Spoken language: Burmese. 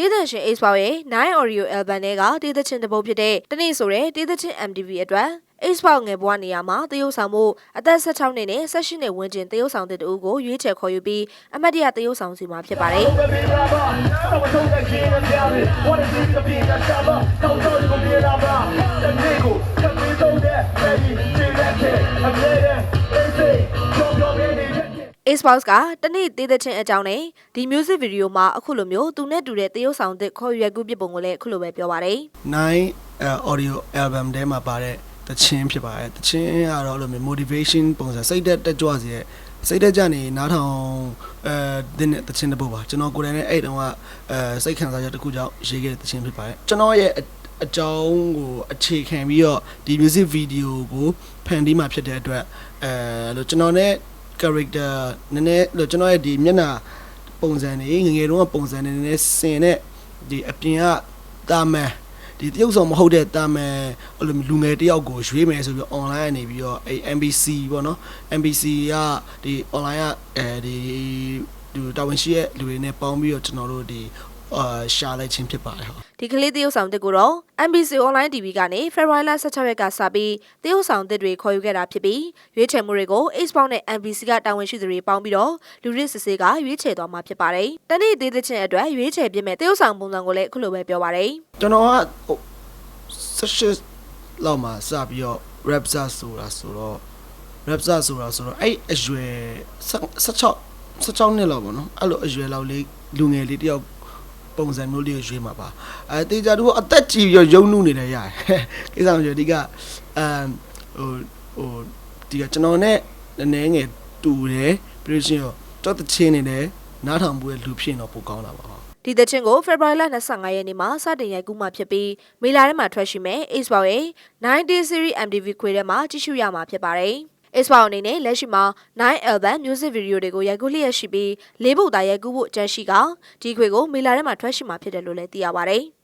ရေးသက်ရှင် Ace Power ရဲ့9 Audio Album တွေကတေးသချင်းတစ်ပုဒ်ဖြစ်တဲ့တနေ့ဆိုတဲ့တေးသချင်း MTV အတွက် Ace Power ငယ်ဘဝနေရာမှာတရုတ်ဆောင်မှုအသက်16နှစ်နဲ့18နှစ်ဝန်းကျင်တရုတ်ဆောင်တဲ့တူကိုရွေးချယ်ခေါ်ယူပြီးအမတ်တရတရုတ်ဆောင်စီမှာဖြစ်ပါတယ် Ace Power ကတနေ့တေးသချင်းအကြောင်းနဲ့ဒီ music video မှာအခုလိုမျိုးသူနဲ့တူတဲ့တရုတ်ဆောင်တဲ့ခေါ်ယူရကူပြပုံကိုလည်းအခုလိုပဲပြောပါတယ်9 uh, audio album ထဲမှာပါတဲ့တခြင်းဖြစ်ပါတယ်တခြင်းကတော့အဲ့လိုမျိုး motivation ပုံစံစိတ်သက်တက်ကြွစေတဲ့စိတ်သက်ကြနေနားထောင်အဲဒီနဲ့တခြင်းတစ်ပုဒ်ပါကျွန်တော်ကိုယ်တိုင်လည်းအဲ့တုန်းကအဲစိတ်ခံစားချက်တစ်ခုကြောင့်ရေးခဲ့တဲ့တခြင်းဖြစ်ပါတယ်ကျွန်တော်ရဲ့အအကြောင်းကိုအခြေခံပြီးတော့ဒီ music video ကိုဖန်တီးมาဖြစ်တဲ့အတွက်အဲလို့ကျွန်တော်နဲ့ character နည်းနည်းလို့ကျွန်တော်ရဲ့ဒီမျက်နှာပုံစံတွေငယ်ငယ်တုန်းကပုံစံတွေနည်းနည်းဆင်တဲ့ဒီအပြင်ကတာမန်ဒီတရုပ်ဆောင်မဟုတ်တဲ့တာမန်အဲ့လိုလူငယ်တယောက်ကိုရွေးမယ်ဆိုပြီး online ကနေပြီးတော့အဲ MBC ပေါ့နော် MBC ကဒီ online ကအဲဒီဒီတာဝန်ရှိရဲ့လူတွေနဲ့ပေါင်းပြီးတော့ကျွန်တော်တို့ဒီ အာရှာလိုက်ခြင်းဖြစ်ပါတယ်ဟုတ်ဒီကလေးတရုတ်ဆောင်တစ်ကိုတော့ MBC Online TV ကနေ February 16ရက်ကစပြီးတရုတ်ဆောင်တစ်တွေခေါ်ယူခဲ့တာဖြစ်ပြီးရွေးချယ်မှုတွေကို Ace Power နဲ့ MBC ကတာဝန်ရှိသူတွေပေါင်းပြီးတော့လူရစ်စစ်စေးကရွေးချယ်သွားမှာဖြစ်ပါတယ်။တနေ့သေးတဲ့ချင်းအတွက်ရွေးချယ်ပြမဲ့တရုတ်ဆောင်ပုံစံကိုလည်းအခုလိုပဲပြောပါတယ်ကျွန်တော်ကဟို16လောက်မှာစပြီးတော့ rap ဇာဆိုတာဆိုတော့ rap ဇာဆိုတာဆိုတော့အဲ့အရွယ်16 16နှစ်လောက်ပေါ့နော်အဲ့လိုအရွယ်လောက်လေးလူငယ်လေးတယောက် ပုံစံမျိုးလေးကိုရွေးမှာပါအဲတေချာတို့အသက်ကြီးပြီးတော့ယုံနုနေတယ်ရတယ်ကိစ္စမရှိဘူးဒီကအမ်ဟိုဟိုဒီကကျွန်တော်နဲ့နည်းနည်းငယ်တူတယ်ပြီးလို့ရှိရင်တော့တချင်းနေတယ်နားထောင်ပွဲလူဖြစ်ရင်တော့ပိုကောင်းတာပါဟုတ်။ဒီတဲ့ချင်းကို February 25ရက်နေ့မှာစတင်ရိုက်ကူးမှာဖြစ်ပြီးမေလထဲမှာထွက်ရှိမဲ့ Ace Power ရဲ့90 series MTV ခွေထဲမှာကြည့်ရှုရမှာဖြစ်ပါတယ်။ Ace Power အနေနဲ့လက်ရှိမှာ9 album music video တွေကိုရိုက်ကူးလျက်ရှိပြီးလေးပုတ်သားရိုက်ကူးဖို့အကြံရှိကဒီခွေကိုမေလထဲမှာထွက်ရှိမှာဖြစ်တယ်လို့လည်းသိရပါတယ်။